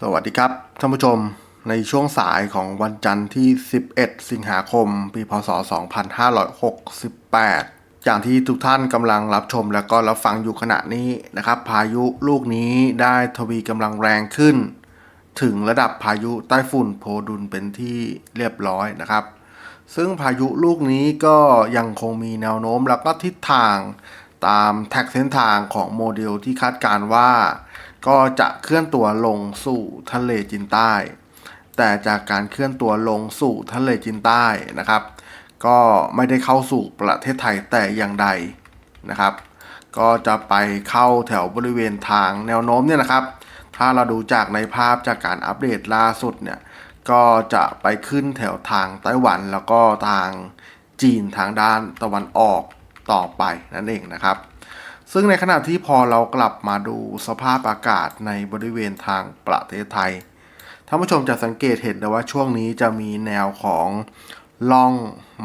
สวัสดีครับท่านผู้ชมในช่วงสายของวันจันทร์ที่ 11 สิงหาคม ปี พศ 2568 อย่างที่ทุกท่านกำลังรับชมและก็รับฟังอยู่ขณะนี้นะครับ พายุลูกนี้ได้ทวีกำลังแรงขึ้น ถึงระดับพายุใต้ฝุ่นโพดุลเป็นที่เรียบร้อยนะครับ ซึ่งพายุลูกนี้ก็ยังคงมีแนวโน้มแล้วก็ทิศทางตามแท็กเส้นทางของโมเดลที่คาดการณ์ว่า ก็จะเคลื่อนตัวลงสู่ทะเลจีนใต้ แต่จากการเคลื่อนตัวลงสู่ทะเลจีนใต้นะครับ ก็ไม่ได้เข้าสู่ประเทศไทยแต่อย่างใดนะครับ ก็จะไปเข้าแถวบริเวณทางแนวโน้มเนี่ยนะครับ ถ้าเราดูจากในภาพจากการอัปเดตล่าสุดเนี่ยก็จะไปขึ้นแถวทางไต้หวันแล้วก็ทางจีนทางด้านตะวันออกต่อไปนั่นเองนะครับ ซึ่งในขณะที่พอเรากลับมาดูสภาพอากาศในบริเวณทางประเทศไทยท่านผู้ชมจะสังเกตเห็นได้ว่าช่วงนี้จะมีแนวของล่อง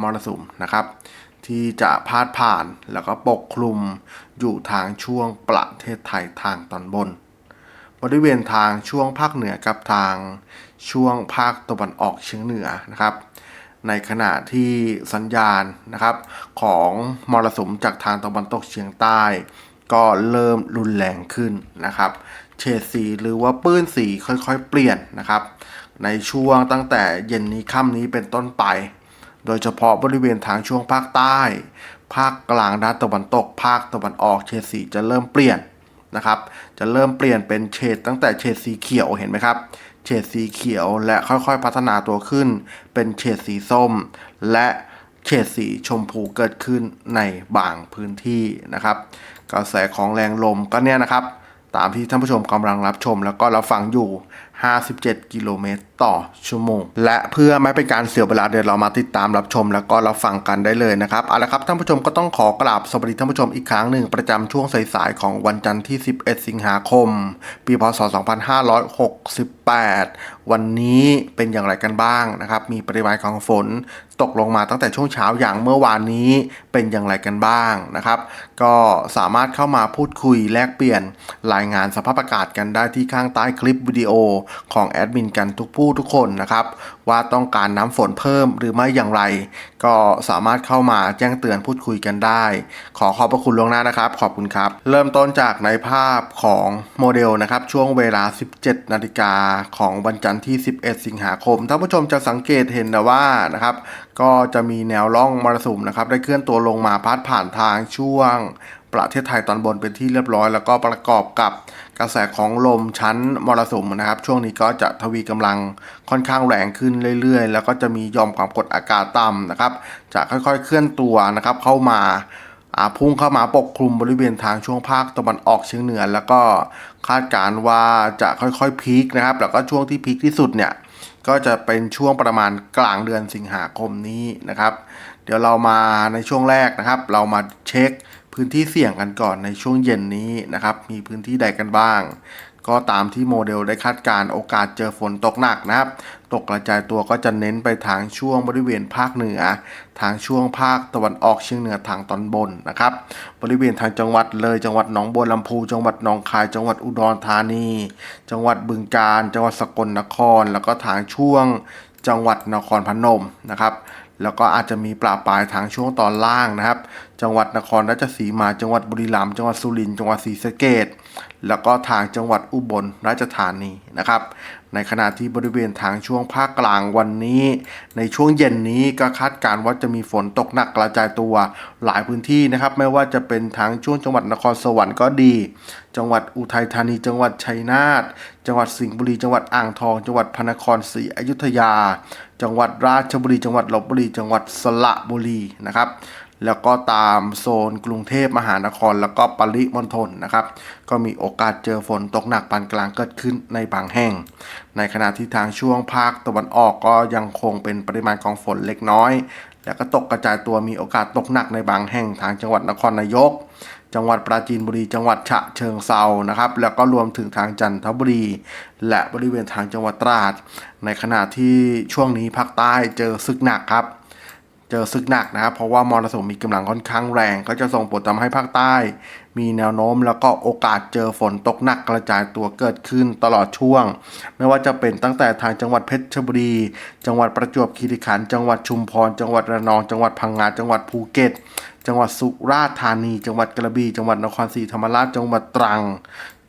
มรสุมนะครับ ที่จะพาดผ่านแล้วก็ปกคลุมอยู่ทางช่วงประเทศไทยทางตอนบน บริเวณทางช่วงภาคเหนือกับทางช่วงภาคตะวันออกเฉียงเหนือนะครับ ในขณะที่สัญญาณนะครับของมรสุมจากทางตะวันตกเฉียงใต้ ก็เริ่มรุนแรงขึ้นนะครับเฉดสีหรือว่าปื้นสีค่อยๆ เปลี่ยนนะครับ ในช่วงตั้งแต่เย็นนี้ค่ำนี้เป็นต้นไป โดยเฉพาะบริเวณทางช่วงภาคใต้ ภาคกลางด้านตะวันตก ภาคตะวันออกเฉดสีจะเริ่มเปลี่ยนนะครับ จะเริ่มเปลี่ยนเป็นเฉดตั้งแต่เฉดสีเขียวเห็นไหมครับ เฉดสีเขียวและค่อยๆพัฒนาตัวขึ้น เป็นเฉดสีส้ม และเฉดสีชมพูเกิดขึ้นในบางพื้นที่นะครับกระแสของแรงลมก็เนี่ยนะครับ ตามที่ท่านผู้ชมกำลังรับชมแล้วก็รับฟังอยู่ 57 กิโลเมตร ต่อชั่วโมง และเพื่อไม่เป็นการเสียเวลาเดี๋ยวเรามาติดตามรับชม แล้วก็รับฟังกันได้เลยนะครับเอาละครับท่านผู้ชมก็ต้องขอกราบสวัสดีท่านผู้ชมอีกครั้งหนึ่งประจำช่วงสายๆของวันจันทร์ที่ 11 สิงหาคม ปีพศ 2568 วันนี้เป็นอย่างไรกันบ้างนะครับมีปริมาณของฝนตกลงมาตั้งแต่ช่วงเช้าอย่างเมื่อวานนี้เป็นอย่างไรกันบ้างนะครับ ก็สามารถเข้ามาพูดคุยแลกเปลี่ยนรายงานสภาพอากาศกันได้ที่ข้างใต้คลิปวิดีโอของแอดมินกันทุกผูู้้ทุกคนนะครับ ว่าต้องการน้ำฝนเพิ่มหรือไม่อย่างไร ก็สามารถเข้ามาแจ้งเตือนพูดคุยกันได้ ขอขอบพระคุณล่วงหน้านะครับ ขอบคุณครับ เริ่มต้นจากในภาพของโมเดลนะครับ ช่วงเวลา 17 นาฬิกาของวันจันทร์ที่ 11 สิงหาคมท่านผู้ชมจะสังเกตเห็นนะว่านะครับก็จะมีแนวร่องมรสุมนะครับ ได้เคลื่อนตัวลงมาพัดผ่านทางช่วง ประเทศไทยตอนบนเป็นที่เรียบร้อย แล้วก็ประกอบกับกระแสของลมชั้นมรสุมนะครับ ช่วงนี้ก็จะทวีกำลังค่อนข้างแรงขึ้นเรื่อยๆ แล้วก็จะมียอมความกดอากาศต่ำนะครับ จะค่อยๆเคลื่อนตัวนะครับเข้ามาพุ่งเข้ามาปกคลุมบริเวณทางช่วงภาคตะวันออกเฉียงเหนือ แล้วก็คาดการณ์ว่าจะค่อยๆพีคนะครับ แล้วก็ช่วงที่พีคที่สุดเนี่ยก็จะเป็นช่วงประมาณกลางเดือนสิงหาคมนี้นะครับ ดี๋ยวเรามาในช่วงแรกนะครับ เรามาเช็คพื้นที่เสี่ยงกันก่อนในช่วงเย็นนี้นะครับ มีพื้นที่ใดกันบ้าง ก็ตามที่โมเดลได้คาดการณ์โอกาสเจอฝนตกหนักนะครับ ตกกระจายตัวก็จะเน้นไปทางช่วงบริเวณภาคเหนือ ทางช่วงภาคตะวันออกเฉียงเหนือทางตอนบนนะครับ บริเวณทางจังหวัดเลยจังหวัดหนองบัวลำพู จังหวัดหนองคาย จังหวัดอุดรธานี จังหวัดบึงกาฬจังหวัดสกลนคร แล้วก็ทางช่วงจังหวัดนครพนมนะครับ แล้วก็อาจจะมีปลาปลายทางช่วงตอนล่างนะครับ จังหวัดนครราชสีมา จังหวัดบุรีรัมย์จังหวัดสุรินทร์จังหวัดศรีสะเกษแล้วก็ทางจังหวัดอุบลราชธานีนะครับ ในขณะที่บริเวณทางช่วงภาคกลางวันนี้ ในช่วงเย็นนี้ก็คาดการณ์ว่าจะมีฝนตกหนักกระจายตัวหลายพื้นที่นะครับ ไม่ว่าจะเป็นทางช่วงจังหวัดนครสวรรค์ก็ดี จังหวัดอุทัยธานี จังหวัดชัยนาทจังหวัดสิงห์บุรี จังหวัดอ่างทอง จังหวัดพระนครศรีอยุธยา จังหวัดราชบุรี จังหวัดลบบุรี จังหวัดสระบุรีนะครับ แล้วก็ตามโซนกรุงเทพมหานคร แล้วก็ปริมณฑลนะครับ ก็มีโอกาสเจอฝนตกหนักปานกลางเกิดขึ้นในบางแห่ง ในขณะที่ทางช่วงภาคตะวันออกก็ยังคงเป็นปริมาณของฝนเล็กน้อย แล้วก็ตกกระจายตัวมีโอกาสตกหนักในบางแห่งทางจังหวัดนครนายก จังหวัดปราจีนบุรี จังหวัดฉะเชิงเซานะครับ แล้วก็รวมถึงทางจันทบุรี และบริเวณทางจังหวัดตราด ในขณะที่ช่วงนี้ภาคใต้เจอศึกหนักครับ เจอศึกหนักนะครับ เพราะว่ามรสุมมีกำลังค่อนข้างแรง ก็จะส่งผลทำให้ภาคใต้ มีแนวโน้มแล้วก็โอกาสเจอฝนตกหนักกระจายตัวเกิดขึ้นตลอดช่วง ไม่ว่าจะเป็นตั้งแต่ทางจังหวัดเพชรบุรี จังหวัดประจวบคีรีขันธ์จังหวัดชุมพร จังหวัดระนอง จังหวัดพังงา จังหวัดภูเก็ต จังหวัดสุราษฎร์ธานี จังหวัดกระบี่ จังหวัดนครศรีธรรมราช จังหวัดตรัง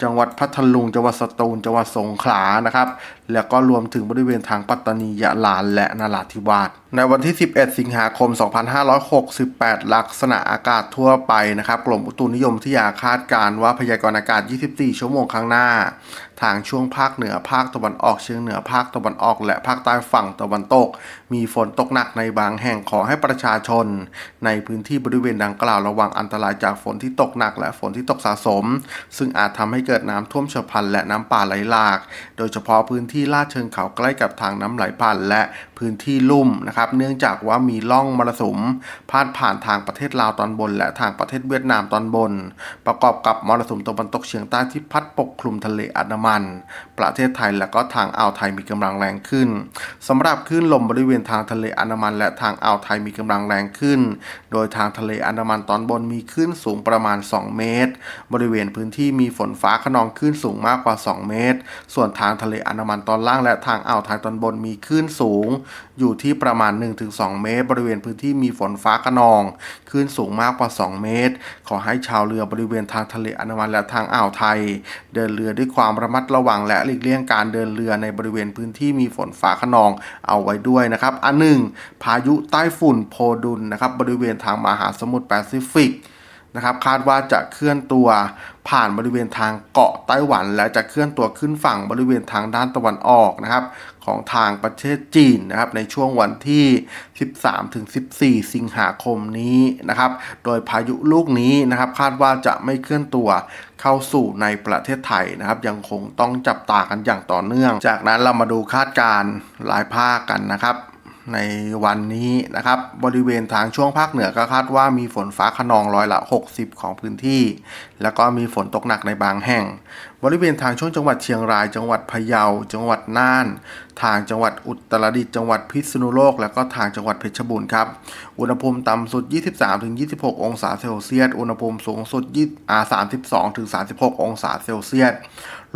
จังหวัดพัทลุง จังหวัดสตูล จังหวัดสงขลานะครับ แล้วก็รวมถึงบริเวณทางปัตตานียะลาและนราธิวาส ในวันที่ 11 สิงหาคม 2568 ลักษณะอากาศทั่วไปนะครับ กรมอุตุนิยมวิทยาคาดการณ์ว่าพยากรณ์อากาศ 24 ชั่วโมงข้างหน้า ทางช่วงภาคเหนือ ภาคตะวันออกเฉียงเหนือ ภาคตะวันออก และภาคใต้ฝั่งตะวันตก มีฝนตกหนักในบางแห่งขอให้ประชาชน ในพื้นที่บริเวณดังกล่าวระวังอันตรายจากฝนที่ตกหนัก และฝนที่ตกสะสม ซึ่งอาจทำให้เเกิดน้ำท่วมฉับพลันและน้ำป่าไหลหลาก โดยเฉพาะพื้นที่ลาดเชิงเขาใกล้กับทางน้ำไหลผ่านและพื้นที่ลุ่มนะครับ เนื่องจากว่ามีล่องมรสุมพาดผ่านทางประเทศลาวตอนบน และทางประเทศเวียดนามตอนบน ประกอบกับมรสุมตะวันตกเฉียงใต้ที่พัดปกคลุมทะเลอันดามัน ประเทศไทยและก็ทางอ่าวไทยมีกำลังแรงขึ้นสำหรับคลื่นลมบริเวณทางทะเลอันดามัน และทางอ่าวไทยมีกำลังแรงขึ้น โดยทางทะเลอันดามันตอนบนมีคลื่นสูงประมาณ 2 เมตร บริเวณพื้นที่มีฝนฟ้าขนองคลื่นสูงมากกว่า 2 เมตร ส่วนทางทะเลอันดามันตอนล่างและทางอ่าวไทยตอนบนมีคลื่นสูง อยู่ที่ประมาณ 1-2 เมตร บริเวณพื้นที่มีฝนฟ้าขนองคลื่นสูงมากกว่า 2 เมตร ขอให้ชาวเรือบริเวณทางทะเลอันดามันและทางอ่าวไทย เดินเรือด้วยความระมัดระวังและหลีกเลี่ยงการเดินเรือในบริเวณพื้นที่มีฝนฟ้าขนองเอาไว้ด้วยนะครับ อันหนึ่งพายุใต้ฝุ่นโพดุลนะครับบริเวณทางมหาสมุทรแปซิฟิก นะครับคาดว่าจะเคลื่อนตัวผ่านบริเวณทางเกาะไต้หวัน และจะเคลื่อนตัวขึ้นฝั่งบริเวณทางด้านตะวันออกนะครับของทางประเทศจีนนะครับในช่วงวันที่ 13-14 สิงหาคมนี้นะครับโดยพายุลูกนี้นะครับคาดว่าจะไม่เคลื่อนตัวเข้าสู่ในประเทศไทยนะครับยังคงต้องจับตากันอย่างต่อเนื่อง จากนั้นเรามาดูคาดการณ์รายภาคกันนะครับ ในวันนี้นะครับ บริเวณทางช่วงภาคเหนือก็คาดว่ามีฝนฟ้าขนองร้อยละ 60 ของพื้นที่ แล้วก็มีฝนตกหนักในบางแห่ง บริเวณทางช่วงจังหวัดเชียงราย จังหวัดพะเยา จังหวัดน่าน ทางจังหวัดอุตรดิตถ์จังหวัดพิษณุโลก แล้วก็ทางจังหวัดเพชรบูรณ์ครับ อุณหภูมิต่ำสุด 23-26 องศาเซลเซียส อุณหภูมิสูงสุด20อ่า32-36 องศาเซลเซียส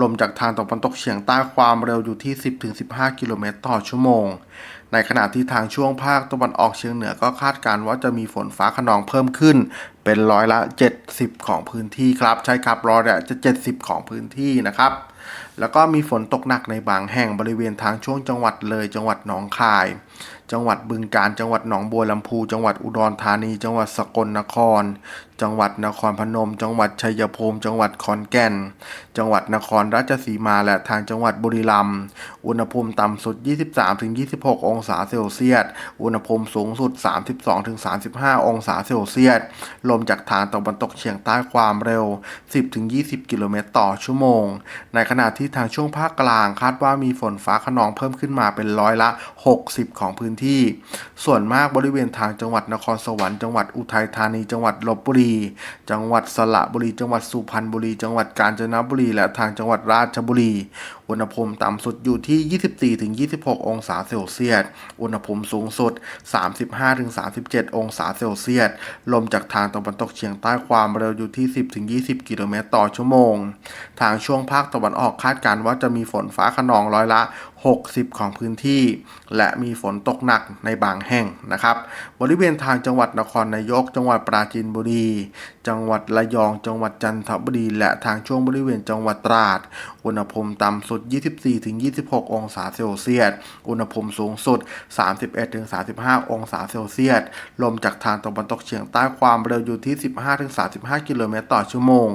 ลมจากทางตะวันตกเฉียงใต้ความเร็วอยู่ที่ 10-15 กิโลเมตรต่อชั่วโมง ในขณะที่ทางช่วงภาคตะวันออกเฉียงเหนือก็คาดการณ์ว่าจะมีฝนฟ้าขนองเพิ่มขึ้น เป็นร้อยละ 70 ของพื้นที่ครับ ใช่ครับร้อยละจะ70 ของพื้นที่นะครับ แล้วก็มีฝนตกหนักในบางแห่งบริเวณทางช่วงจังหวัดเลยจังหวัดหนองคายจังหวัดบึงกาฬ จังหวัดหนองบัวลำพู จังหวัดอุดรธานี จังหวัดสกลนคร จังหวัดนครพนม จังหวัดชัยภูมิ จังหวัดขอนแก่น จังหวัดนครราชสีมา และทางจังหวัดบุรีรัมย์ อุณหภูมิต่ำสุด 23-26 องศาเซลเซียส อุณหภูมิสูงสุด 32-35 องศาเซลเซียส ลมจากทางตะวันตกเฉียงใต้ความเร็ว 10-20 กิโลเมตรต่อชั่วโมง ในขณะที่ทางช่วงภาคกลางคาดว่ามีฝนฟ้าขนองเพิ่มขึ้นมาเป็นร้อยละ 60ขของพื้นที่ ส่วนมากบริเวณทางจังหวัดนครสวรรค์จังหวัดอุทัยธานีจังหวัดลบบุรี จังหวัดสระบุรี จังหวัดสุพรรณบุรี จังหวัดกาญจนบุรี และทางจังหวัดราชบุรีอุณหภูมิต่ำสุดอยู่ที่ 24-26 องศาเซลเซียส อุณหภูมิสูงสุด 35-37 องศาเซลเซียส ลมจากทางตะวันตกเฉียงใต้ความเร็วอยู่ที่ 10-20 กิโลเมตรต่อชั่วโมง ทางช่วงภาคตะวันออกคาดการณ์ว่าจะมีฝนฟ้าขนองร้อยละ 60 ของพื้นที่ และมีฝนตกหนักในบางแห่งนะครับ บริเวณทางจังหวัดนครนายก จังหวัดปราจีนบุรี จังหวัดระยอง จังหวัดจันทบุรี และทางช่วงบริเวณจังหวัดตราด อุณหภูมิต่ำสุด 24-26 องศาเซลเซียส อุณหภูมิสูงสุด 31-35 องศาเซลเซียส ลมจากทางตะวันตกเฉียงใต้ความเร็วอยู่ที่ 15-35 กิโลเมตรต่อชั่วโมง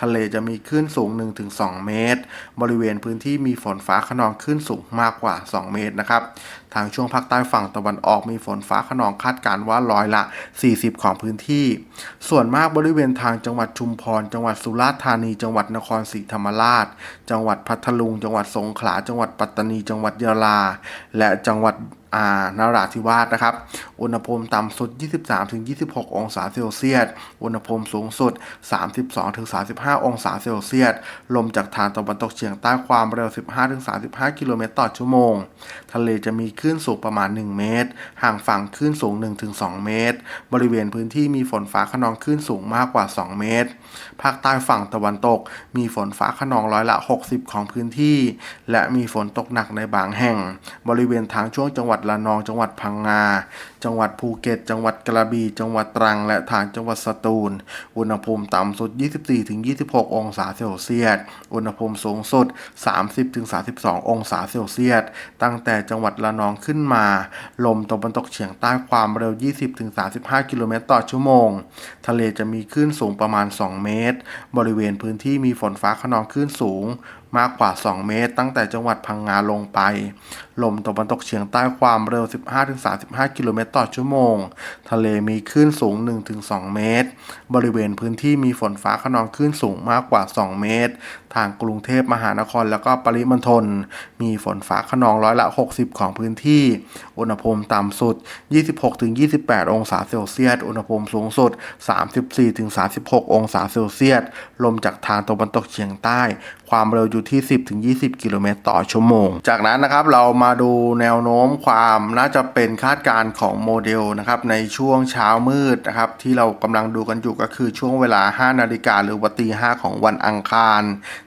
ทะเลจะมีคลื่นสูง 1-2 เมตร บริเวณพื้นที่มีฝนฟ้าขนองคลื่นสูงมากกว่า 2 เมตรนะครับ ทางช่วงภาคใต้ฝั่งตะวันออกมีฝนฟ้าขนองคาดการณ์ว่าร้อยละ 40 ของพื้นที่ ส่วนมากบริเวณทางจังหวัดชุมพร จังหวัดสุราษฎร์ธานี จังหวัดนครศรีธรรมราช จังหวัดพัทลุง จังหวัดสงขลา จังหวัดปัตตานี จังหวัดยะลา และจังหวัด อานราธิวาสนะครับ อุณหภูมิต่ำสุด 23-26 องศาเซลเซียส อุณหภูมิสูงสุด 32-35 องศาเซลเซียส ลมจากทางตะวันตกเฉียงใต้ความเร็ว 15-35 กิโลเมตรต่อชั่วโมง ทะเลจะมีคลื่นสูงประมาณ 1 เมตร ห่างฝั่งคลื่นสูง 1-2 เมตร บริเวณพื้นที่มีฝนฟ้าขนองคลื่นสูงมากกว่า 2 เมตร ภาคใต้ฝั่งตะวันตก มีฝนฟ้าขนองร้อยละ 60 ของพื้นที่ และมีฝนตกหนักในบางแห่ง บริเวณทางช่วงจังหวัดระนองจังหวัดพังงาจังหวัดภูเก็ต จังหวัดกระบี่ จังหวัดตรัง และทางจังหวัดสตูล อุณหภูมิต่ำสุด 24-26 องศาเซลเซียส อุณหภูมิสูงสุด 30-32 องศาเซลเซียส ตั้งแต่จังหวัดระนองขึ้นมา ลมตะวันตกเฉียงใต้ความเร็ว 20-35 กิโลเมตรต่อชั่วโมง ทะเลจะมีคลื่นสูงประมาณ 2 เมตร บริเวณพื้นที่มีฝนฟ้าขนองคลื่นสูงมากกว่า 2 เมตร ตั้งแต่จังหวัดพังงาลงไป ลมตะวันตกเฉียงใต้ความเร็ว 15-35 กิโลเมตรต่อชั่วโมง ทะเลมีคลื่นสูง 1-2 เมตร บริเวณพื้นที่มีฝนฟ้าขนองคลื่นสูงมากกว่า 2 เมตร ทางกรุงเทพมหานครแล้วก็ปริมณฑลมีฝนฟ้าขนองร้อยละ 60 ของพื้นที่ อุณหภูมิต่ำสุด 26-28 องศาเซลเซียส อุณหภูมิสูงสุด 34-36 องศาเซลเซียส ลมจากทางตะวันตกเฉียงใต้ ความเร็วอยู่ที่ 10-20 กิโลเมตรต่อชั่วโมง จากนั้นนะครับเรามาดูแนวโน้มความน่าจะเป็นคาดการณ์ของโมเดลนะครับในช่วงเช้ามืดนะครับที่เรากำลังดูกันอยู่ก็คือช่วงเวลา 5 นาฬิกาหรือวัตี5ของวันอังคาร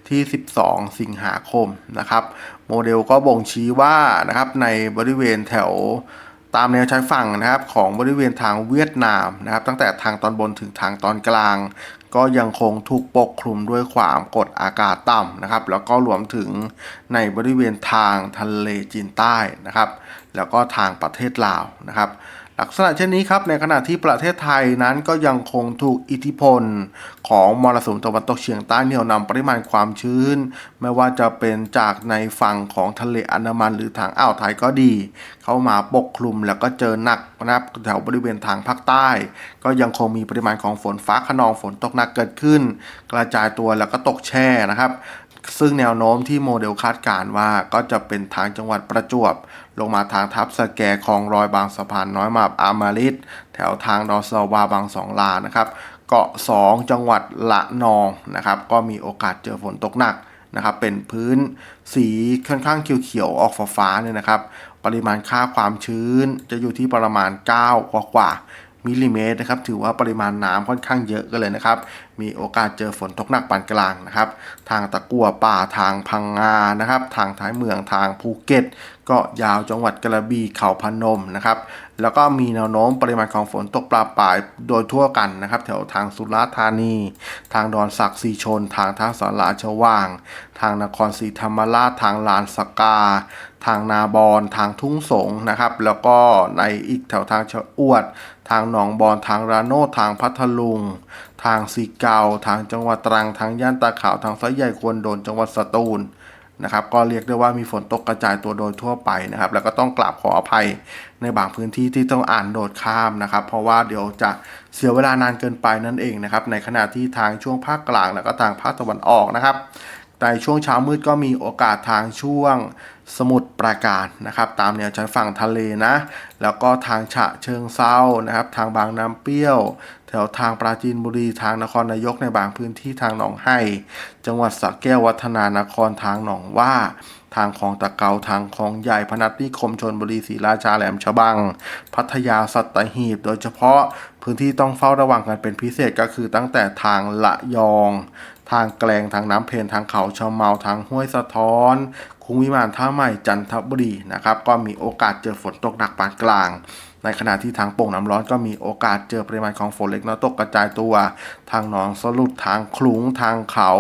ที่ 12 สิงหาคมนะครับโมเดลก็บ่งชี้ว่านะครับในบริเวณแถวตามแนวชายฝั่งนะครับของบริเวณทางเวียดนามนะครับตั้งแต่ทางตอนบนถึงทางตอนกลาง ก็ยังคงถูกปกคลุมด้วยความกดอากาศต่ำนะครับ แล้วก็รวมถึงในบริเวณทางทะเลจีนใต้นะครับ แล้วก็ทางประเทศลาวนะครับ ลักษณะเช่นนี้ครับในขณะที่ประเทศไทยนั้นก็ยังคงถูกอิทธิพล ของมรสุมตะวันตกเฉียงใต้เหนี่ยวนำปริมาณความชื้น ไม่ว่าจะเป็นจากในฝั่งของทะเลอันดามันหรือทางอ่าวไทยก็ดี เข้ามาปกคลุมแล้วก็เจอหนักนะครับแถวบริเวณทางภาคใต้ ก็ยังคงมีปริมาณของฝนฟ้าขนองฝนตกหนักเกิดขึ้น กระจายตัวแล้วก็ตกแช่นะครับ ซึ่งแนวโน้มที่โมเดลคาดการ์ว่าก็จะเป็นทางจังหวัดประจวบ ลงมาทางทับสแกคลองรอยบางสะพานน้อยมาบอามาริดแถวทางดอสวาบางสองลานะครับเกาะ 2 จังหวัดละนองนะครับ ก็มีโอกาสเจอฝนตกหนักนะครับ เป็นพื้นสีค่อนข้างเขียวๆออกฟ้าๆเนี่ยนะครับ ปริมาณค่าความชื้นจะอยู่ที่ประมาณ 9 กว่ากว่าๆ มิลลิเมตรนะครับถือว่าปริมาณน้ำค่อนข้างเยอะกันเลยนะครับ มีโอกาสเจอฝนตกหนักปานกลางนะครับ ทางตะกัวป่าทางพังงานะครับ ทางท้ายเมืองทางภูเก็ตก็ยาวจังหวัดกระบี่เขาพนมนะครับ แล้วก็มีแนวโน้มปริมาณของฝนตกปลาปลายโดยทั่วกันนะครับ แถวทางสุราษฎร์ธานี ทางดอนสักสีชน ทางท่าสาราชว่าง ทางนครศรีธรรมราชทางลานสกา ทางนาบอนทางทุ่งสงนะครับ แล้วก็ในอีกแถวทางชะอวด ทางหนองบอนทางราโนทางพัทลุง ทางสีเกาทางจังหวัดตรังทางย่านตาขาวทางไซใหญ่ควรโดนจังหวัดสตูลนะครับก็เรียกได้ว่ามีฝนตกกระจายตัวโดยทั่วไปนะครับ แล้วก็ต้องกราบขออภัยในบางพื้นที่ที่ต้องอ่านโดดข้ามนะครับ เพราะว่าเดี๋ยวจะเสียเวลานานเกินไปนั่นเองนะครับ ในขณะที่ทางช่วงภาคกลางแล้วก็ทางภาคตะวันออกนะครับ ในช่วงเช้ามืดก็มีโอกาสทางช่วงสมุทรปราการนะครับ ตามแนวชายฝั่งทะเลนะ แล้วก็ทางฉะเชิงเซานะครับ ทางบางน้ำเปรี้ยว แถวทางปราจีนบุรีทางนครนายกในบางพื้นที่ทางหนองไห้ จังหวัดสระแก้ววัฒนานครทางหนองว่า ทางคลองตะเกาทางคลองใหญ่พนัสนิคมชนบุรีศรีราชาแหลมฉบัง พัทยาสัตหีบ โดยเฉพาะพื้นที่ต้องเฝ้าระวังกันเป็นพิเศษก็คือตั้งแต่ทางละยอง ทางแกลงทางน้ำเพนทางเขาชะเมาทางห้วยสะท้อนคุ้งวิมานท่าใหม่จันทบุรีนะครับก็มีโอกาสเจอฝนตกหนักปานกลาง ในขณะที่ทางโป่งน้ำร้อนก็มีโอกาสเจอปริมาณของฝนเล็กน้อยตกกระจายตัว ทางหนองสลุดทางขลุงทางเขา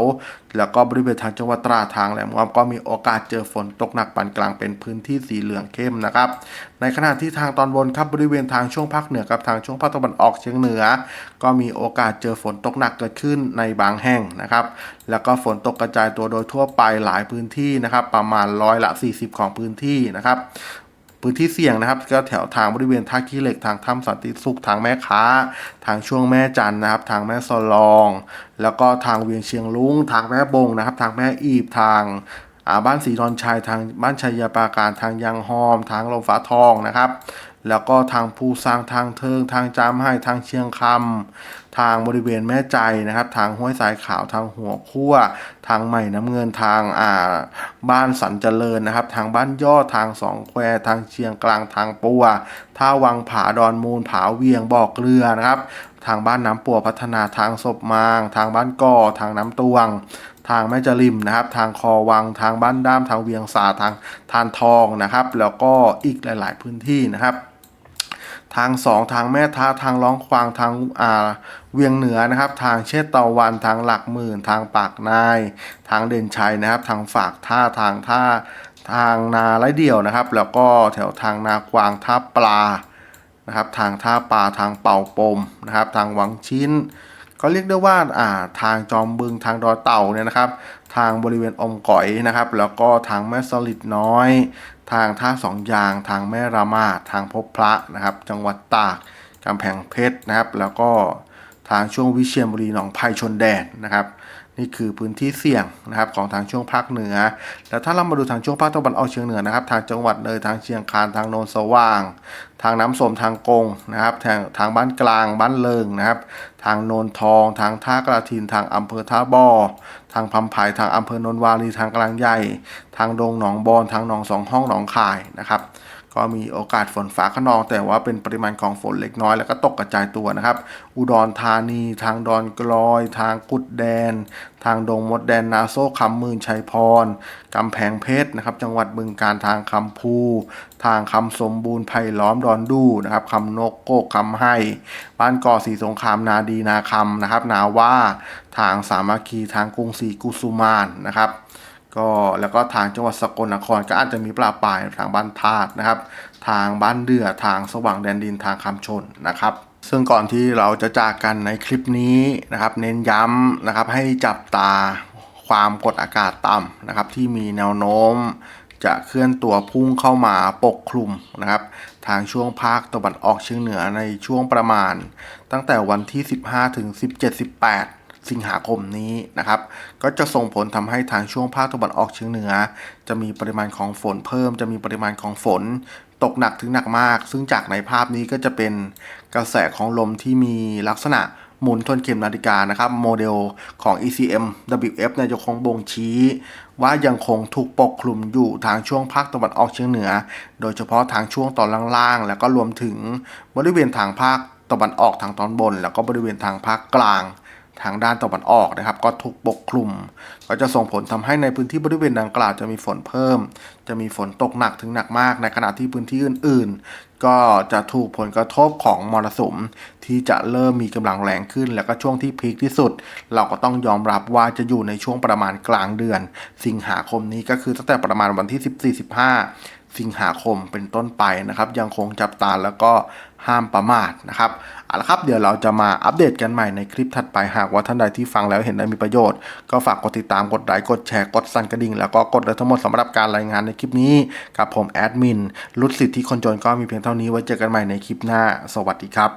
แล้วก็บริเวณทางจังหวัดตราทางแหลมงอบก็มีโอกาสเจอฝนตกหนักปานกลางเป็นพื้นที่สีเหลืองเข้มนะครับ ในขณะที่ทางตอนบนครับบริเวณทางช่วงภาคเหนือกับทางช่วงภาคตะวันออกเฉียงเหนือ ก็มีโอกาสเจอฝนตกหนักเกิดขึ้นในบางแห่งนะครับ แล้วก็ฝนตกกระจายตัวโดยทั่วไปหลายพื้นที่นะครับ ประมาณร้อยละ 40 ของพื้นที่นะครับ พื้นที่เสี่ยงนะครับ ก็แถวทางบริเวณท่าขี้เหล็กทางถ้ำสันติสุขทางแม่ค้า ทางช่วงแม่จันนะครับ ทางแม่สลอง แล้วก็ทางเวียงเชียงลุงทางแม่บงนะครับ ทางแม่อีบทางาบ้านสีดอนชัยทางบ้านชัยปราการทางยางหอม ทางลมฟ้าทองนะครับ แล้วก็ทางภูซางทางเทิงทางจามให้ทางเชียงคำ ทางบริเวณแม่ใจนะครับ ทางห้วยสายขาวทางหัวคั่ว ทางใหม่น้ำเงินทางอ่าบ้านสันเจริญนะครับ ทางบ้านย่อทางสองแควทางเชียงกลางทางปัวท่าวังผาดอนมูลผาเวียงบอกเรือนะครับ ทางบ้านน้ำปัวพัฒนาทางศพมาง ทางบ้านก่อทางน้ำตวงทางแม่จริมนะครับ ทางคอวังทางบ้านด้ามทางเวียงสาทางทานทองนะครับ แล้วก็อีกหลาย ๆ พื้นที่นะครับ ทางสองทางแม่ท้าทางร้องควางทางอ่าเวียงเหนือนะครับ ทางเชษตะวันทางหลักหมื่น ทางปากนาย ทางเด่นชัยนะครับ ทางฝากท่าทางท่าทางนาไรเดี่ยวนะครับ แล้วก็แถวทางนากวางท่าปลานะครับ ทางท่าปลาทางเป่าปมนะครับ ทางวังชิ้น ก็เรียกได้ว่าอ่าทางจอมบึงทางดอยเต่าเนี่ยนะครับ ทางบริเวณอมก๋อยนะครับ แล้วก็ทางแม่สลิดน้อย ทางท่าสองยาง ทางแม่รามาทางพบพระนะครับ จังหวัดตากกำแพงเพชรนะครับ แล้วก็ทางช่วงวิเชียรบุรีหนองไผ่ชนแดนนะครับ นี่คือพื้นที่เสี่ยงนะครับของทางช่วงภาคเหนือ แล้วถ้าเรามาดูทางช่วงภาคตะวันออกเฉียงเหนือนะครับ ทางจังหวัดเลยทางเชียงคานทางโนนสว่าง ทางน้ำสมทางกงนะครับทางทางบ้านกลางบ้านเลิงนะครับ ทางโนนทอง ทางท่ากระทินทางอำเภอท่าบ่อทางพำไผ่ทางอำเภอโนนวารีทางกลางใหญ่ ทางดงหนองบอนทางหนองสองห้องหนองคายนะครับ ก็มีโอกาสฝนฟ้าขนอง แต่ว่าเป็นปริมาณของฝนเล็กน้อย แล้วก็ตกกระจายตัวนะครับ อุดรธานี ทางดอนกลอย ทางกุดแดน ทางดงมดแดนนาโซคำมืนชัยพรกำแพงเพชรนะครับ จังหวัดบึงการทางคำพูทางคำสมบูรณ์ไผ่ล้อมดอนดูนะครับคำนกโกกคำให้บ้านก่อสีสงครามนาดีนาคำนะครับ นาว่า ทางสามัคคีทางกรุงศรีกุสุมานนะครับ ก็แล้วก็ทางจังหวัดสกลนครก็อาจจะมีปลาปลายทางบ้านธาตุนะครับ ทางบ้านเดือทางสว่างแดนดินทางคำชนนะครับซึ่งก่อนที่เราจะจากกันในคลิปนี้นะครับ เน้นย้ำนะครับให้จับตาความกดอากาศต่ำนะครับ ที่มีแนวโน้ม จะเคลื่อนตัวพุ่งเข้ามาปกคลุมนะครับ ทางช่วงภาคตะวันออกเฉียงเหนือในช่วงประมาณ ตั้งแต่วันที่ 15 ถึง 17 18 สิงหาคมนี้นะครับ ก็จะส่งผลทำให้ทางช่วงภาคตะวันออกเฉียงเหนือ จะมีปริมาณของฝนเพิ่ม จะมีปริมาณของฝน ตกหนักถึงหนักมาก ซึ่งจากในภาพนี้ก็จะเป็นกระแสของลมที่มีลักษณะหมุนทวนเข็มนาฬิกานะครับ โมเดลของ ECM WF เนี่ยจะคงบ่งชี้ ว่ายังคงถูกปกคลุมอยู่ทางช่วงภาคตะวันออกเฉียงเหนือ โดยเฉพาะทางช่วงตอนล่างๆ แล้วก็รวมถึงบริเวณทางภาคตะวันออกทางตอนบน แล้วก็บริเวณทางภาคกลาง ทางด้านตะวันออกนะครับ ก็ถูกปกคลุม ก็จะส่งผลทำให้ในพื้นที่บริเวณดังกล่าวจะมีฝนเพิ่ม จะมีฝนตกหนักถึงหนักมาก ในขณะที่พื้นที่อื่น ๆ ก็จะถูกผลกระทบของมรสุมที่จะเริ่มมีกำลังแรงขึ้น แล้วก็ช่วงที่พีคที่สุด เราก็ต้องยอมรับว่าจะอยู่ในช่วงประมาณกลางเดือน สิงหาคมนี้ก็คือตั้งแต่ประมาณวันที่ 14-15 สิงหาคมเป็นต้นไปนะครับ ยังคงจับตาแล้วก็ห้ามประมาทนะครับเอาละครับเดี๋ยวเราจะมาอัปเดตกันใหม่ในคลิปถัดไปหากว่าท่านใดที่ฟังแล้วเห็นได้มีประโยชน์ ก็ฝากกดติดตามกดไลค์กดแชร์กดสั่นกระดิ่ง แล้วก็กดเลยทั้งหมดสำหรับการรายงานในคลิปนี้ กับผมแอดมินรุดสิทธิคนจนก็มีเพียงเท่านี้ไว้เจอกันใหม่ในคลิปหน้า สวัสดีครับ